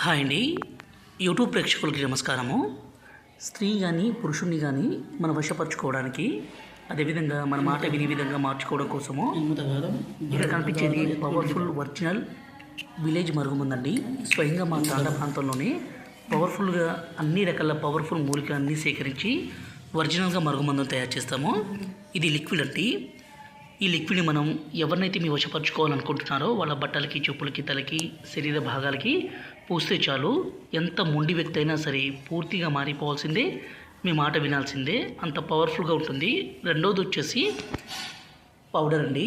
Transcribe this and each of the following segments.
Hi అండి. YouTube ప్రేక్షకులకి నమస్కారము. స్త్రీ కానీ పురుషుణ్ణి కానీ మనం వశపరచుకోవడానికి అదేవిధంగా మన మాట వినే విధంగా మార్చుకోవడం కోసము ఇక్కడ కనిపించేది పవర్ఫుల్ ఒరిజినల్ విలేజ్ మరుగుమందండి. స్వయంగా మా తాండ ప్రాంతంలోనే పవర్ఫుల్గా అన్ని రకాల పవర్ఫుల్ మూలికలన్నీ సేకరించి ఒరిజినల్గా మరుగుమందును తయారు చేస్తాము. ఇది లిక్విడ్ అండి. ఈ లిక్విడ్ని మనం ఎవరినైతే మీ వశపరచుకోవాలనుకుంటున్నారో వాళ్ళ బట్టలకి చెప్పులకి తలకి శరీర భాగాలకి పూస్తే చాలు. ఎంత మొండి వ్యక్తి అయినా సరే పూర్తిగా మారిపోవాల్సిందే మీ మాట వినాల్సిందే. అంత పవర్ఫుల్గా ఉంటుంది. రెండోది వచ్చేసి పౌడర్ అండి.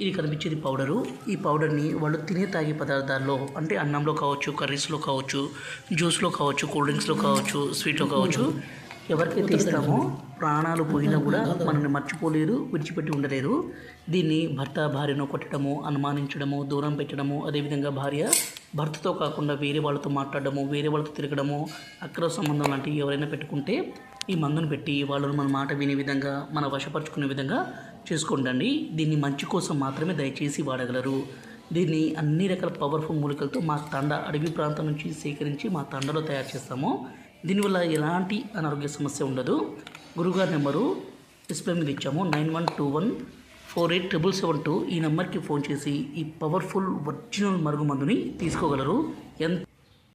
ఇది కనిపించేది పౌడరు. ఈ పౌడర్ని వాళ్ళు తినే తాగే పదార్థాల్లో అంటే అన్నంలో కావచ్చు కర్రీస్లో కావచ్చు జ్యూస్లో కావచ్చు కూల్ డ్రింక్స్లో కావచ్చు స్వీట్లో కావచ్చు ఎవరికైతే ఇస్తామో ప్రాణాలు పోయినా కూడా మనల్ని మర్చిపోలేరు విడిచిపెట్టి ఉండలేరు. దీన్ని భర్త భార్యను కొట్టడము అనుమానించడము దూరం పెట్టడము అదేవిధంగా భార్య భర్తతో కాకుండా వేరే వాళ్ళతో మాట్లాడడము వేరే వాళ్ళతో తిరగడము అక్రమ సంబంధం లాంటివి ఎవరైనా పెట్టుకుంటే ఈ మందును పెట్టి వాళ్ళను మన మాట వినే విధంగా మన వశపరుచుకునే విధంగా చేసుకోండి దీన్ని మంచి కోసం మాత్రమే దయచేసి వాడగలరు. దీన్ని అన్ని రకాల పవర్ఫుల్ మూలికలతో మా తండ అడవి ప్రాంతం నుంచి సేకరించి మా తండలో తయారు చేస్తాము. దీనివల్ల ఎలాంటి అనారోగ్య సమస్య ఉండదు. గురుగారి నెంబరు డిస్ప్లే మీద ఇచ్చాము. Nine one two one four eight triple seven two ఈ నెంబర్కి ఫోన్ చేసి ఈ పవర్ఫుల్ ఒరిజినల్ మరుగు మందుని తీసుకోగలరు. ఎంత